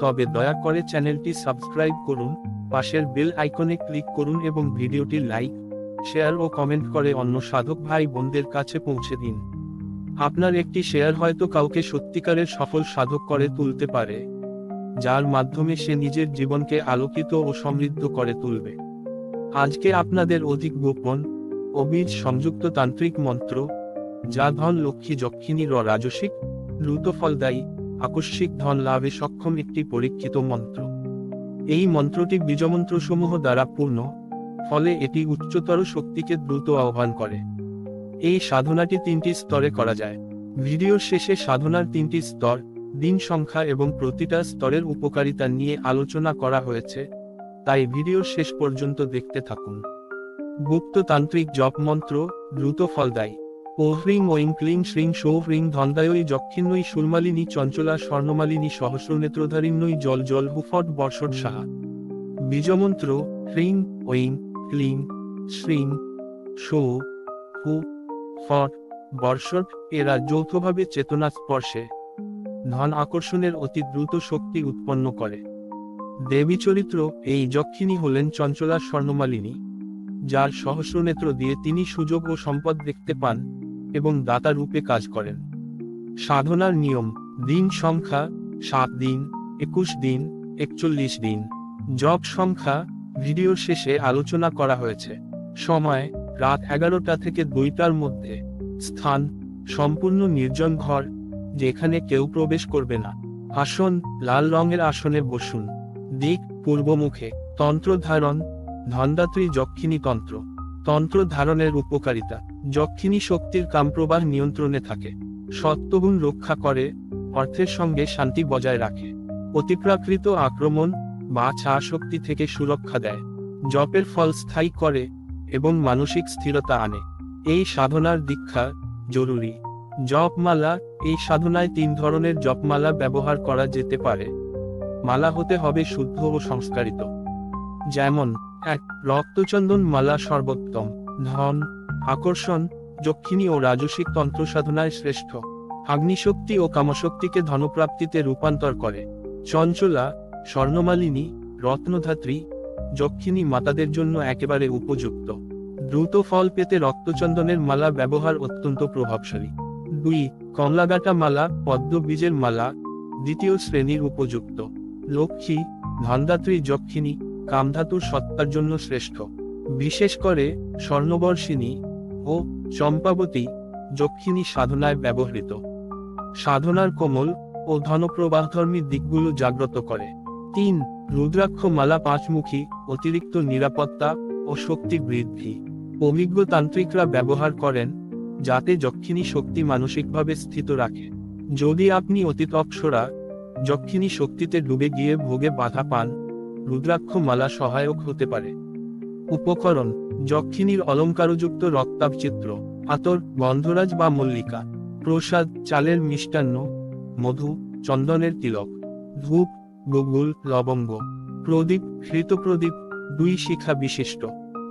তবে দয়া করে চ্যানেলটি সাবস্ক্রাইব করুন, পাশের বেল আইকনে ক্লিক করুন এবং ভিডিওটি লাইক, শেয়ার ও কমেন্ট করে অন্য সাধক ভাই বোনদের কাছে পৌঁছে দিন। আপনার একটি শেয়ার হয়তো কাউকে সত্যিকারের সফল সাধক করে তুলতে পারে, যার মাধ্যমে সে নিজের জীবনকে আলোকিত ও সমৃদ্ধ করে তুলবে। আজকে আপনাদের অধিক গোপন, অবীজ সংযুক্ত তান্ত্রিক মন্ত্র, যা ধন লক্ষ্মী যক্ষিণী র রাজসিক, দ্রুত ফলদায়ী আকস্মিক ধন লাভে সক্ষম একটি পরীক্ষিত মন্ত্র। এই মন্ত্রটি বীজমন্ত্রসমূহ দ্বারা পূর্ণ, ফলে এটি উচ্চতর শক্তিকে দ্রুত আহ্বান করে। এই সাধনাটি তিনটি স্তরে করা যায়। ভিডিওর শেষে সাধনার তিনটি স্তর, দিন সংখ্যা এবং প্রতিটা স্তরের উপকারিতা নিয়ে আলোচনা করা হয়েছে, তাই ভিডিওর শেষ পর্যন্ত দেখতে থাকুন। গুপ্ততান্ত্রিক জপ মন্ত্র দ্রুত ফলদায়ী ও হ্রিং ওইং ক্লিং শ্রিং সৌ হ্রিং ধন্দায়ই যক্ষিন্নই সুরমালিনী, চঞ্চলা, স্বর্ণমালিনী সহস্রনেত্রধারিণ্যই জল জল হুফট বর্ষট সাহা বীজমন্ত্র, হ্রিং ওইং ক্লিং, শ্রিং সৌ হু ফট, বর্ষট, এরা যৌথভাবে চেতনা স্পর্শে। ধন আকর্ষণের অতি দ্রুত শক্তি উৎপন্ন করে। দেবী চরিত্র, এই যক্ষিণী হলেন চঞ্চলা স্বর্ণমালিনী। যার সহস্রনেত্র দিয়ে তিনি সুযোগ ও সম্পদ দেখতে পান। এবং দাতা রূপে কাজ করেন। সাধনার নিয়ম, দিন সংখ্যা, সাত দিন, একুশ দিন, একচল্লিশ দিন। জব সংখ্যা, ভিডিওর শেষে আলোচনা করা হয়েছে। সময়, রাত এগারোটা থেকে দুইটার মধ্যে। স্থান, সম্পূর্ণ নির্জন ঘর, যেখানে কেউ প্রবেশ করবে না। আসন, লাল রঙের আসনে বসুন। দিক, পূর্বমুখে। তন্ত্র ধারণ ধনদাত্রী যক্ষিণী তন্ত্র। তন্ত্র ধারণের উপকারিতা। যক্ষিণী শক্তির কামপ্রবাহ নিয়ন্ত্রণে থাকে। সত্যগুণ রক্ষা করে, অর্থের সঙ্গে শান্তি বজায় রাখে। অতিপ্রাকৃত আক্রমণ, বা ছা শক্তি থেকে সুরক্ষা দেয়। জপের ফল স্থায়ী করে, এবং মানসিক স্থিরতা আনে। এই সাধনার দীক্ষা জরুরি। জপমালা, এই সাধনায় তিন ধরনের জপমালা ব্যবহার করা যেতে পারে। মালা হতে হবে শুদ্ধ ও সংস্কারিত। যেমন, এক, রক্তচন্দন মালা সর্বোত্তম। ধন আকর্ষণ, যক্ষিণী ও রাজসিক তন্ত্র সাধনায় শ্রেষ্ঠ। আগ্নিশক্তি ও কামশক্তিকে ধনপ্রাপ্তিতে রূপান্তর করে। চঞ্চলা, স্বর্ণমালিনী, রত্নধাত্রী, যক্ষিণী মাতাদের জন্য একেবারে উপযুক্ত। দ্রুত ফল পেতে রক্তচন্দনের মালা ব্যবহার অত্যন্ত প্রভাবশালী। দুই, কমলাগাটা মালা, পদ্ম বীজের মালা, দ্বিতীয় শ্রেণির উপযুক্ত। লক্ষ্মী, ধনদাত্রী যক্ষিণী, কামধাতুর সত্তার জন্য শ্রেষ্ঠ। বিশেষ করে স্বর্ণবর্ষিণী ও চম্পাবতী যক্ষিণী সাধনায় ব্যবহৃত। সাধনার কোমল ও ধনপ্রবাহধর্মী দিকগুলো জাগ্রত করে। তিন রুদ্রাক্ষ মালা পাঁচমুখী, অতিরিক্ত নিরাপত্তা ও শক্তি বৃদ্ধি। অভিজ্ঞ তান্ত্রিকরা ব্যবহার করেন, যাতে যক্ষিণী শক্তি মানসিকভাবে স্থিত রাখে। যদি আপনি অতীত অক্ষরা যক্ষিণী শক্তিতে ডুবে গিয়ে ভোগে বাধা পান রুদ্রাক্ষ মালা সহায়ক হতে পারে। উপকরণ যক্ষিণীর অলঙ্কারযুক্ত রক্তাভ চিত্র আতর, গন্ধরাজ বা মল্লিকা, প্রসাদ, চালের মিষ্টান্ন, মধু, চন্দনের তিলক, ধূপ, গুগুল, লবঙ্গ, প্রদীপ হৃত প্রদীপ দুই শিখা বিশিষ্ট।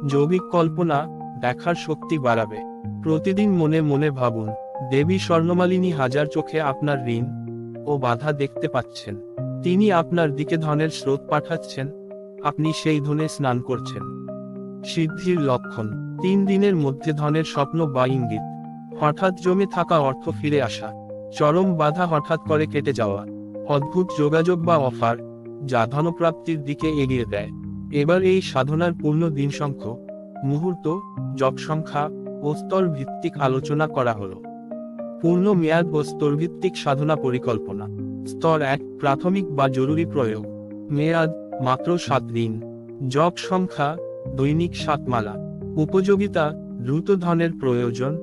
যৌগিক কল্পনা দেখার শক্তি বাড়াবে। প্রতিদিন মনে মনে ভাবুন, দেবী স্বর্ণমালিনী হাজার চোখে আপনার ঋণ ও বাধা দেখতে পাচ্ছেন। তিনি আপনার দিকে ধনের স্রোত পাঠাচ্ছেন। আপনি সেই ধনে স্নান করছেন। সিদ্ধির লক্ষণ, তিন দিনের মধ্যে ধনের স্বপ্ন বা ইঙ্গিত। হঠাৎ জমে থাকা অর্থ ফিরে আসা। চরম বাধা হঠাৎ করে কেটে যাওয়া। অদ্ভুত যোগাযোগ বা অফার, যা ধনপ্রাপ্তির দিকে এগিয়ে দেয়। এবার এই সাধনার পূর্ণ দিন সংখ্য। মুহূর্ত, জপ সংখ্যা ও স্তর ভিত্তিক আলোচনা করা হলো। পূর্ণ মেয়াদ ও স্তরভিত্তিক সাধনা পরিকল্পনা। স্তর এক, প্রাথমিক বা জরুরি প্রয়োগ। মেয়াদ, মাত্র সাত দিন। জপ সংখ্যা দৈনিক সাত মালা উপযোগিতা, দ্রুত ধনের প্রয়োজন,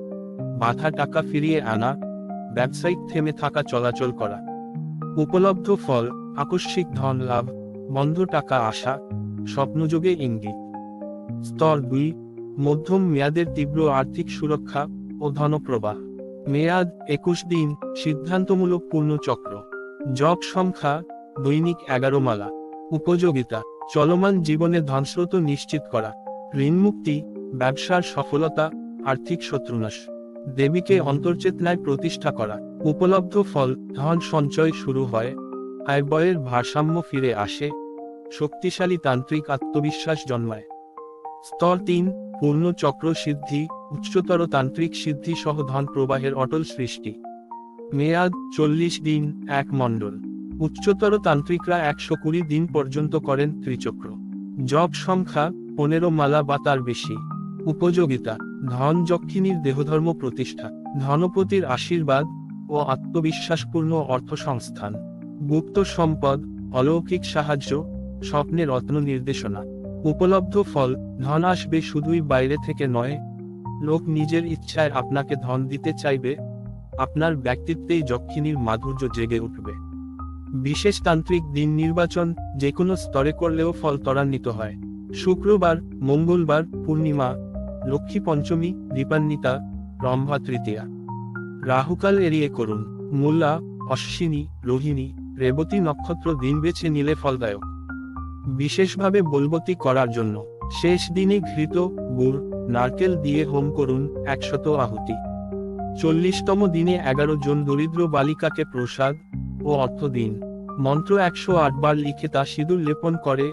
বাধা টাকা ফিরিয়ে আনা, ব্যবসায়িক থেমে থাকা চলাচল করা। উপলব্ধ ফল, আকস্মিক ধন লাভ, বন্ধ টাকা আসা, স্বপ্নযোগে ইঙ্গিত। স্তর দুই, মধ্যম মেয়াদের তীব্র আর্থিক সুরক্ষা ও ধনপ্রবাহ। মেয়াদ একুশ দিন, সিদ্ধান্তমূলক পূর্ণ চক্র জব সংখ্যা, দৈনিক এগারো মালা। উপযোগিতা চলমান জীবনে ধনস্রোত নিশ্চিত করা। ঋণমুক্তি, ব্যবসার সফলতা, আর্থিক শত্রুনাশ। দেবীকে অন্তর্চেতনায় প্রতিষ্ঠা করা। উপলব্ধ ফল, ধন সঞ্চয় শুরু হয়। আয় ভারসাম্য ফিরে আসে। শক্তিশালী তান্ত্রিক আত্মবিশ্বাস জন্মায়। স্তর তিন, পূর্ণ চক্র সিদ্ধি, উচ্চতর তান্ত্রিক সিদ্ধি সহ ধন প্রবাহের অটল সৃষ্টি। মেয়াদ চল্লিশ দিন, এক মণ্ডল। উচ্চতর তান্ত্রিকরা একশো কুড়ি দিন পর্যন্ত করেন ত্রিচক্র। জব সংখ্যা পনেরো মালা বা তার বেশি। উপযোগিতা, ধন যক্ষিণীর দেহধর্ম প্রতিষ্ঠা, ধনপতির আশীর্বাদ ও আত্মবিশ্বাসপূর্ণ অর্থসংস্থান গুপ্ত সম্পদ, অলৌকিক সাহায্য, স্বপ্নে রত্ন নির্দেশনা। উপলব্ধ ফল, ধন আসবে শুধুই বাইরে থেকে নয়। লোক নিজের ইচ্ছায় আপনাকে ধন দিতে চাইবে। আপনার ব্যক্তিত্বেই যক্ষিণীর মাধুর্য জেগে উঠবে। বিশেষ তান্ত্রিক দিন নির্বাচন যে কোনো স্তরে করলেও ফল ত্বরান্বিত হয়। শুক্রবার, মঙ্গলবার, পূর্ণিমা, লক্ষ্মী পঞ্চমী, দীপান্বিতা রম্ভা তৃতীয়া। রাহুকাল এড়িয়ে করুন। মূলা অশ্বিনী, রোহিণী, রেবতী নক্ষত্র দিন বেছে নিলে ফলদায়ক। বিশেষভাবে বলবতী করার জন্য শেষ দিনে ঘৃত, গুড়, নারকেল দিয়ে হোম করুন একশত আহুতি। চল্লিশতম দিনে এগারো জন দরিদ্র বালিকাকে প্রসাদ ও অর্থ দিন মন্ত্র একশো আট বার লিখে তা সিঁদুর লেপন করে,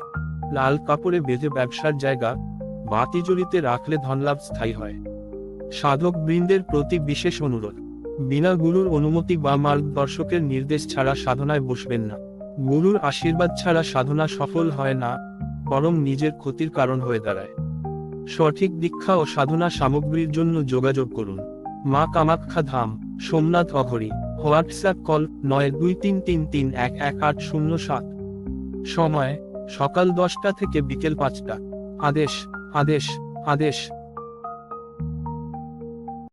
লাল কাপড়ে বেঁধে ব্যবসার জায়গা বা তিজুরিতে রাখলে ধনলাভ স্থায়ী হয়। সাধক বৃন্দের প্রতি বিশেষ অনুরোধ। বিনা গুরুর অনুমতি বা মার্গদর্শকের নির্দেশ ছাড়া সাধনায় বসবেন না। গুরুর আশীর্বাদ ছাড়া সাধনা সফল হয় না, বরং নিজের ক্ষতির কারণ হয়ে দাঁড়ায়। সঠিক দীক্ষা ও সাধনা সামগ্রীর জন্য যোগাযোগ করুন। মা কামাখ্যা ধাম, সোমনাথ অঘরি। হোয়াটসঅ্যাপ কল নয় দুই তিন তিন তিন এক এক আট শূন্য সাত। সময়, সকাল দশটা থেকে বিকেল পাঁচটা। আদেশ আদেশ আদেশ।